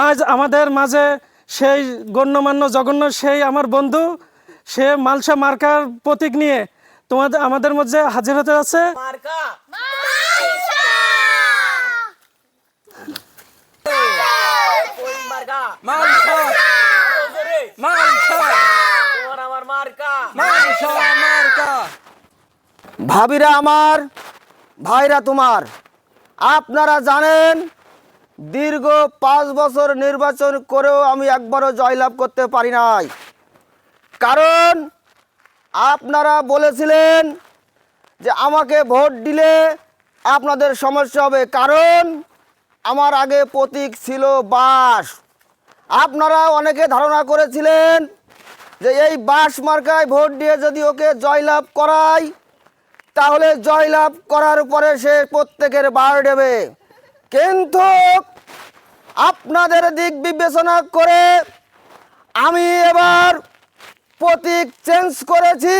আজ আমাদের মাঝে সেই গণ্যমান্য জঘন্য সেই আমার বন্ধু সে মালসা মার্কার প্রতীক নিয়ে তোমাদের আমাদের মধ্যে হাজির হতে মার্কা! ভাবিরা আমার ভাইরা তোমার আপনারা জানেন দীর্ঘ পাঁচ বছর নির্বাচন করেও আমি একবারও জয়লাভ করতে পারি নাই। কারণ আপনারা বলেছিলেন যে আমাকে ভোট দিলে আপনাদের সমস্যা হবে। কারণ আমার আগে প্রতীক ছিল বাস আপনারা অনেকে ধারণা করেছিলেন যে এই বাস মার্কায় ভোট দিয়ে যদি ওকে জয়লাভ করায় তাহলে জয়লাভ করার পরে সে প্রত্যেকের বার দেবে। কিন্তু আপনাদের দিক বিবেচনা করে আমি এবার প্রতীক চেঞ্জ করেছি।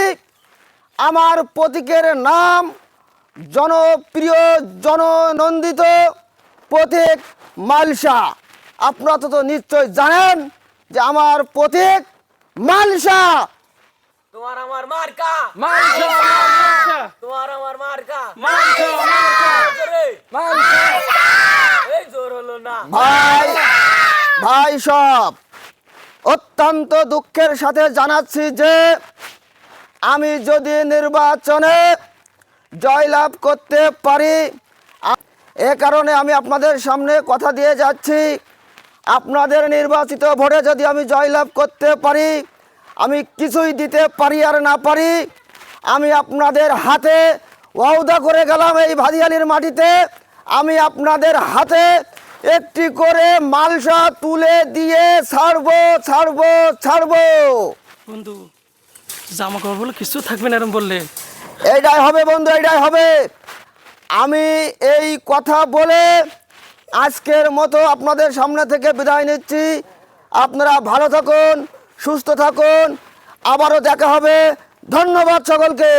আমার প্রতীকের নাম জনপ্রিয় জননন্দিত প্রতীক মালসা। আপনারা তো তো নিশ্চয় জানেন যে আমার প্রতীক মালসা। তোমার আমার মার্কা। মালসা তোমার আমার মার্কা মালসা আরও জোরে। মালসা এই জোর না। ভাই ভাই সব, অত্যন্ত দুঃখের সাথে জানাচ্ছি যে আমি যদি নির্বাচনে জয়লাভ করতে পারি এ কারণে আমি আপনাদের সামনে কথা দিয়ে যাচ্ছি। আপনাদের নির্বাচিত ভোটে যদি আমি জয়লাভ করতে পারি, আমি কিছুই দিতে পারি আর না পারি, আমি আপনাদের হাতে ওয়াদা করে গেলাম এই ভাদিয়ালির মাটিতে। আমি আপনাদের হাতে একটি করে মালসা তুলে দিয়ে ছাড়বো ছাড়বো ছাড়বো। বন্ধু জামা কাপড় বলে কিছু থাকবে না এরম বললে। এইটাই হবে বন্ধু এইটাই হবে। আমি এই কথা বলে আজকের মতো আপনাদের সামনে থেকে বিদায় নিচ্ছি। আপনারা ভালো থাকুন সুস্থ থাকুন। আবারও দেখা হবে। ধন্যবাদ সকলকে।